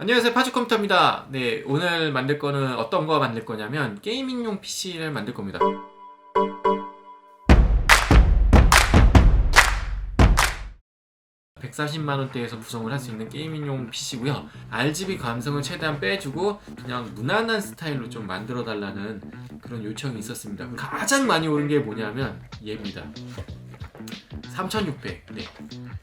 안녕하세요. 파주컴퓨터입니다. 네 오늘 만들 거는 어떤 거 만들 거냐면 게이밍용 PC를 만들 겁니다. 140만원대에서 구성을 할 수 있는 게이밍용 PC고요. RGB 감성을 최대한 빼주고 그냥 무난한 스타일로 좀 만들어 달라는 그런 요청이 있었습니다. 가장 많이 오른 게 뭐냐면 얘입니다 3600 네.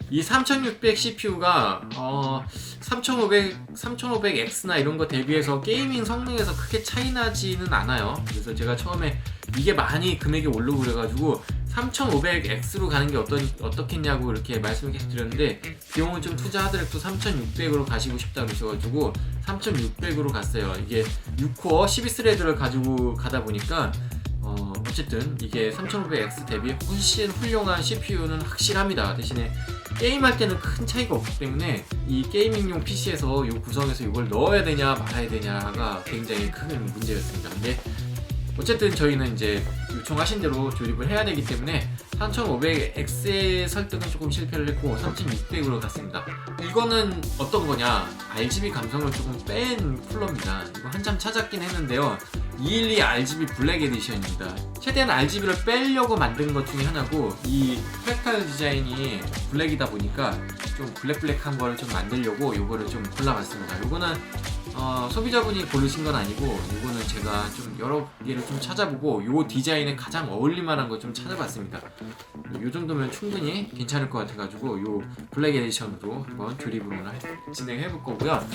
이 3600 CPU가 어, 3500, 3500X나 이런 거 대비해서 게이밍 성능에서 크게 차이 나지는 않아요. 그래서 제가 처음에 이게 많이 금액이 오르고 그래가지고 3500X로 가는 게 어떤, 어떻겠냐고 이렇게 말씀을 계속 드렸는데 비용을 좀 투자하더라도 3600으로 가시고 싶다 그러셔가지고 3600으로 갔어요. 이게 6코어 12스레드를 가지고 가다 보니까 어, 어쨌든 이게 3500X 대비 훨씬 훌륭한 CPU는 확실합니다. 대신에 게임할 때는 큰 차이가 없기 때문에 이 게이밍용 PC에서 이 구성에서 이걸 넣어야 되냐 말아야 되냐가 굉장히 큰 문제였습니다. 근데 어쨌든 저희는 이제 요청하신 대로 조립을 해야 되기 때문에 3500X의 설득은 조금 실패를 했고 3600으로 갔습니다. 이거는 어떤 거냐? RGB 감성을 조금 뺀 쿨러입니다. 이거 한참 찾았긴 했는데요. 212 RGB 블랙 에디션입니다. 최대한 RGB를 빼려고 만든 것 중에 하나고 이 프랙탈 디자인이 블랙이다 보니까 좀 블랙블랙한 거를 좀 만들려고 이거를 좀 골라봤습니다. 이거는 어, 소비자분이 고르신 건 아니고 이거는 제가 좀 여러 개를 좀 찾아보고 이 디자인에 가장 어울릴만한 걸좀 찾아봤습니다. 이 정도면 충분히 괜찮을 것 같아가지고 이 블랙 에디션으로 한번 조립을 진행해 볼 거고요.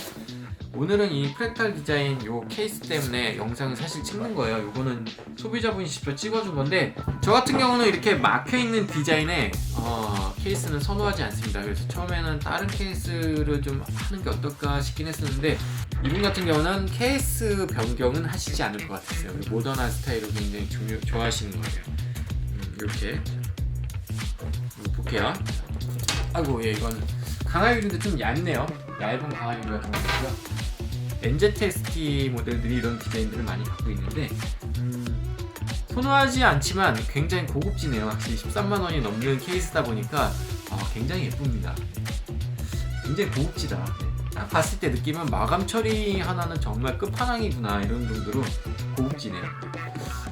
오늘은 이 프랙탈 디자인 요 케이스 때문에 영상을 사실 찍는 거예요. 요거는 소비자분이 직접 찍어준 건데 저 같은 경우는 이렇게 막혀 있는 디자인에 어, 케이스는 선호하지 않습니다. 그래서 처음에는 다른 케이스를 좀 하는 게 어떨까 싶긴 했었는데 이분 같은 경우는 케이스 변경은 하시지 않을 것 같았어요. 그리고 모던한 스타일을 굉장히 중요, 좋아하시는 거예요. 음, 이렇게 이거 볼게요. 아이고 예 이건 강화유리인데 좀 얇네요. 얇은 강화유리가 들어있고요. NZST 모델들이 이런 디자인들을 많이 갖고 있는데 음, 선호하지 않지만 굉장히 고급지네요. 확실히 13만 원이 넘는 케이스다 보니까 어, 굉장히 예쁩니다. 굉장히 고급지다. 네. 딱 봤을 때 느낌은 마감 처리 하나는 정말 끝판왕이구나 이런 정도로.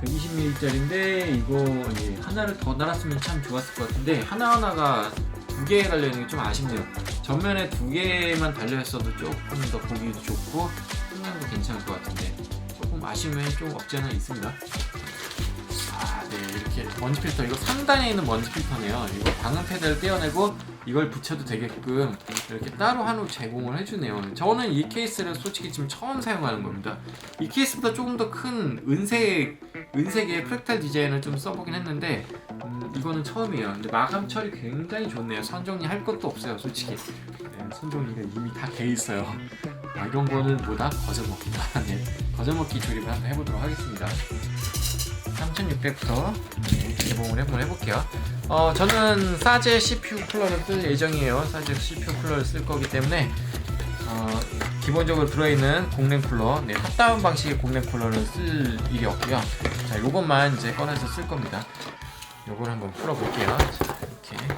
120mm짜리인데 이거 예, 하나를 더 달았으면 참 좋았을 것 같은데 하나하나가 두 개 달려있는 게 좀 아쉽네요. 전면에 두 개만 달려있어도 조금 더 보기도 좋고 성능도 괜찮을 것 같은데 조금 아쉬움이 좀 없지 않아 있습니다. 아, 네 이렇게 먼지 필터 이거 상단에 있는 먼지 필터네요. 이거 방음 패드를 떼어내고 이걸 붙여도 되게끔 이렇게 따로 한우 제공을 해주네요. 저는 이 케이스를 솔직히 지금 처음 사용하는 겁니다. 이 케이스보다 조금 더 큰 은색 은색의 프랙탈 디자인을 좀 써보긴 했는데 음, 이거는 처음이에요. 근데 마감 처리 굉장히 좋네요. 선 정리 할 것도 없어요, 솔직히. 네, 선 정리가 이미 다 돼 있어요. 아, 이런 거는 뭐다? 거저먹기다. 네, 거저먹기 조립을 한번 해보도록 하겠습니다. 3600부터 네, 개봉을 한번 해볼게요. 어, 저는 사제 CPU 쿨러를 쓸 예정이에요. 사제 CPU 쿨러를 쓸 거기 때문에 어, 기본적으로 들어있는 공랭 쿨러, 네, 탑다운 방식의 공랭 쿨러를 쓸 일이 없고요. 자, 요것만 이제 꺼내서 쓸 겁니다. 요걸 한번 풀어볼게요. 자, 이렇게.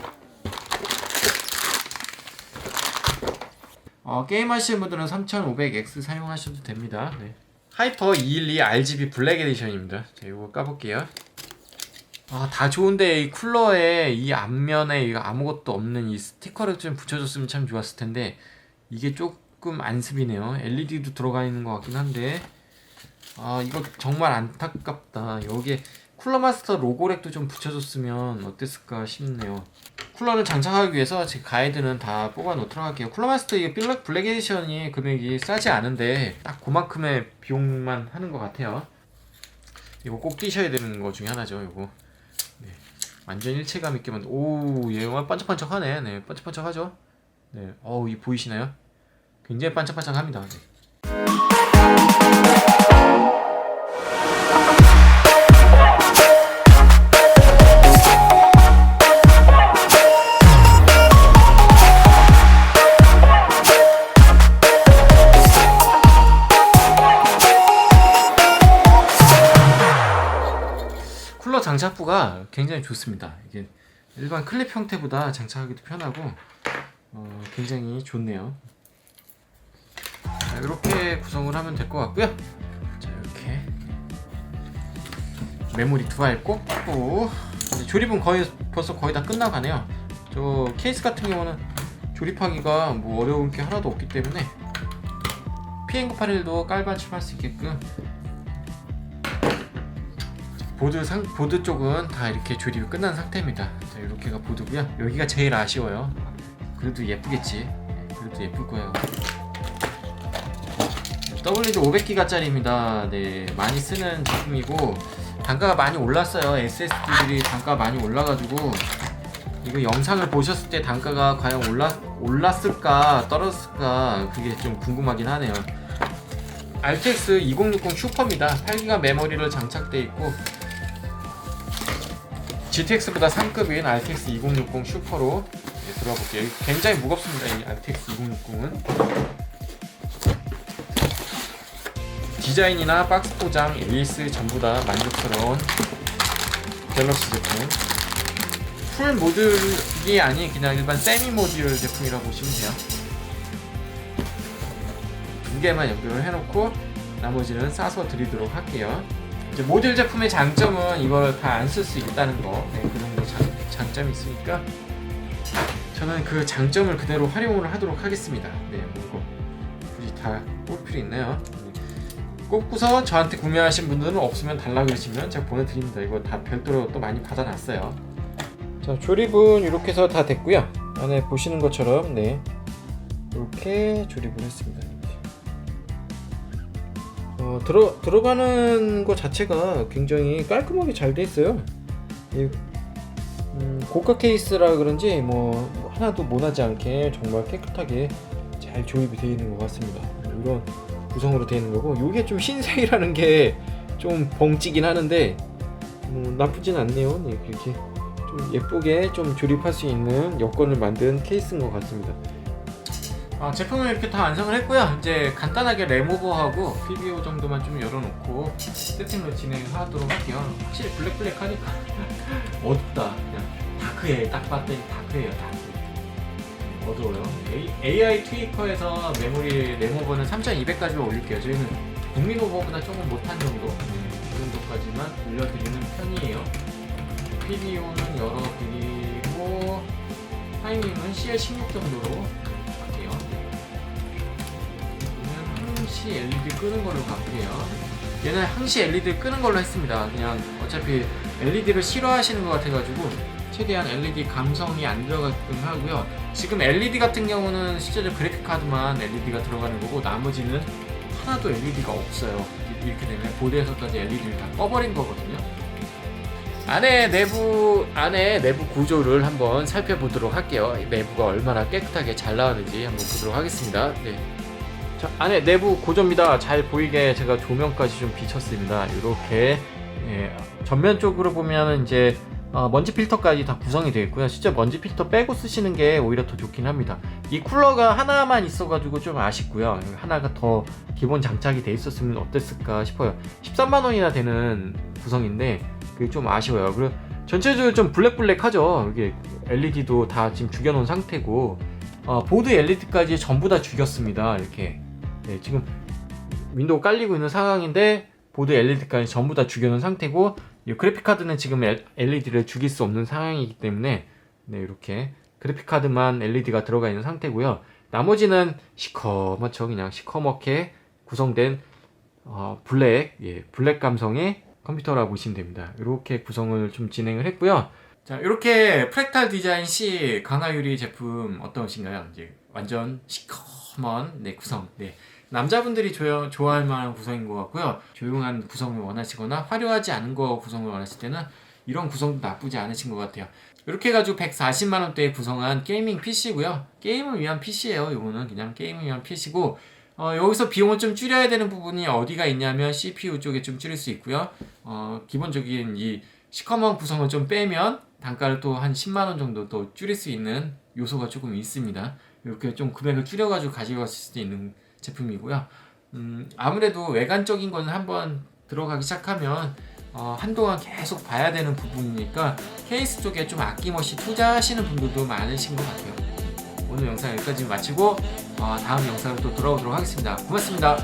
어, 게임 하시는 분들은 3500X 사용하셔도 됩니다. 네. 하이퍼 212 RGB 블랙 에디션입니다. 자, 이거 까볼게요. 아, 다 좋은데 이 쿨러에 이 앞면에 이거 아무것도 없는 이 스티커를 좀 붙여줬으면 참 좋았을 텐데 이게 조금 안습이네요. LED도 들어가 있는 것 같긴 한데 아, 이거 정말 안타깝다. 여기에 쿨러 마스터 로고렉도 좀 붙여줬으면 어땠을까 싶네요. 쿨러를 장착하기 위해서 제 가이드는 다 뽑아 놓도록 할게요. 쿨러 마스터 이게 블랙, 블랙 에디션이 금액이 싸지 않은데 딱 그만큼의 비용만 하는 것 같아요. 이거 꼭 끼셔야 되는 거 중에 하나죠. 이거 네. 완전 일체감 있게 만 오, 얘만 반짝반짝하네. 네, 반짝반짝하죠. 네, 어우, 이 보이시나요? 굉장히 반짝반짝합니다. 네. 쿨러 장착부가 굉장히 좋습니다. 이게 일반 클립 형태보다 장착하기도 편하고 어, 굉장히 좋네요. 이렇게 구성을 하면 될 것 같고요. 자 이렇게 메모리 두알 꽂고 이제 조립은 거의 벌써 거의 다 끝나가네요. 저 케이스 같은 경우는 조립하기가 뭐 어려울 게 하나도 없기 때문에 PN981도 깔맞춤할 수 있게끔 보드 상 보드 쪽은 다 이렇게 조립이 끝난 상태입니다. 자, 이렇게가 보드고요. 여기가 제일 아쉬워요. 그래도 예쁘겠지. 예, 그래도 예쁠 거예요. WD 500기가짜리입니다. 네, 많이 쓰는 제품이고 단가가 많이 올랐어요. SSD들이 단가 많이 올라가지고 이거 영상을 보셨을 때 단가가 과연 올랐 올랐을까 떨어졌을까 그게 좀 궁금하긴 하네요. RTX 2060 슈퍼입니다. 8기가 메모리를 장착돼 있고 GTX보다 상급인 RTX 2060 슈퍼로 네, 들어가 볼게요. 굉장히 무겁습니다. 이 RTX 2060은. 디자인이나 박스 포장, AS 전부 다 만족스러운 갤럭시 제품. 풀 모듈이 아닌 그냥 일반 세미 모듈 제품이라고 보시면 돼요. 두 개만 연결을 해놓고 나머지는 싸서 드리도록 할게요. 이제 모듈 제품의 장점은 이걸 다 안 쓸 수 있다는 거, 네, 그 정도 장, 장점이 있으니까 저는 그 장점을 그대로 활용을 하도록 하겠습니다. 네, 뭐 이거 굳이 다 볼 필요 있나요? 꼽고서 저한테 구매하신 분들은 없으면 달라 그러시면 제가 보내드립니다. 이거 다 별도로 또 많이 받아놨어요. 자 조립은 이렇게 해서 다 됐고요. 안에 보시는 것처럼 네 이렇게 조립을 했습니다. 어, 들어 들어가는 것 자체가 굉장히 깔끔하게 잘 돼 있어요. 이, 음, 고가 케이스라 그런지 뭐 하나도 모나지 않게 정말 깨끗하게 잘 조립이 되어 있는 것 같습니다. 이런 구성으로 되어 있는 거고 이게 좀 흰색이라는 게 좀 벙찌긴 하는데 뭐 나쁘진 않네요. 네, 그렇게 좀 예쁘게 좀 조립할 수 있는 여건을 만든 케이스인 것 같습니다. 아, 제품을 이렇게 다 완성을 했고요. 이제 간단하게 레모버하고 PBO 정도만 좀 열어놓고 세팅을 진행하도록 할게요. 확실히 블랙블랙하니까 어둡다. 그냥 다크해. 딱 봤더니 다크해요. 다크. 어두워요. A, AI 트위커에서 메모리 레모버는 3200까지로 올릴게요. 저희는 국민 오버보다 조금 못한 정도, 네, 그 정도까지만 올려드리는 편이에요. PBO는 열어드리고 타이밍은 CL16 정도로 갈게요. 얘는 항시 LED 끄는 걸로 갈게요. 얘는 항시 LED 끄는 걸로 했습니다. 그냥 어차피 LED를 싫어하시는 것 같아가지고 최대한 LED 감성이 안 들어가게끔 하고요. 지금 LED 같은 경우는 실제로 그래픽 카드만 LED가 들어가는 거고 나머지는 하나도 LED가 없어요. 이렇게 되면 보드에서까지 LED를 다 꺼버린 거거든요. 안에 내부 안에 내부 구조를 한번 살펴보도록 할게요. 이 내부가 얼마나 깨끗하게 잘 나왔는지 한번 보도록 하겠습니다. 네. 자, 안에 내부 구조입니다. 잘 보이게 제가 조명까지 좀 비쳤습니다. 이렇게 예, 전면 쪽으로 보면은 이제 어, 먼지 필터까지 다 구성이 되어 있고요. 진짜 먼지 필터 빼고 쓰시는 게 오히려 더 좋긴 합니다. 이 쿨러가 하나만 있어가지고 좀 아쉽고요. 하나가 더 기본 장착이 돼 있었으면 어땠을까 싶어요. 13만 원이나 되는 구성인데 그게 좀 아쉬워요. 그리고 전체적으로 좀 블랙블랙하죠. 이게 LED도 다 지금 죽여놓은 상태고 어, 보드 LED까지 전부 다 죽였습니다. 이렇게 네, 지금 윈도우 깔리고 있는 상황인데 보드 LED까지 전부 다 죽여놓은 상태고 이 그래픽 카드는 지금 LED를 죽일 수 없는 상황이기 때문에 네, 이렇게 그래픽 카드만 LED가 들어가 있는 상태고요. 나머지는 시커멓죠. 그냥 시커멓게 구성된 어, 블랙, 예, 블랙 감성의 컴퓨터라고 보시면 됩니다. 이렇게 구성을 좀 진행을 했고요. 자, 이렇게 프랙탈 디자인 C 강화유리 제품 어떠신가요? 이제 완전 시커먼 네, 구성. 네. 남자분들이 조, 좋아할 만한 구성인 것 같고요. 조용한 구성을 원하시거나 화려하지 않은 거 구성을 원하실 때는 이런 구성도 나쁘지 않으신 것 같아요. 이렇게 해가지고 140만 원대에 구성한 게이밍 PC고요. 게임을 위한 PC예요. 이거는 그냥 게임을 위한 PC고 어, 여기서 비용을 좀 줄여야 되는 부분이 어디가 있냐면 CPU 쪽에 좀 줄일 수 있고요. 어, 기본적인 이 시커먼 구성을 좀 빼면 단가를 또 한 10만 원 정도 또 줄일 수 있는 요소가 조금 있습니다. 이렇게 좀 금액을 줄여가지고 가져가실 수 있는 제품이고요. 음, 아무래도 외관적인 거는 한번 들어가기 시작하면 어, 한동안 계속 봐야 되는 부분이니까 케이스 쪽에 좀 아낌없이 투자하시는 분들도 많으신 것 같아요. 오늘 영상 여기까지 마치고 어, 다음 영상으로 또 돌아오도록 하겠습니다. 고맙습니다.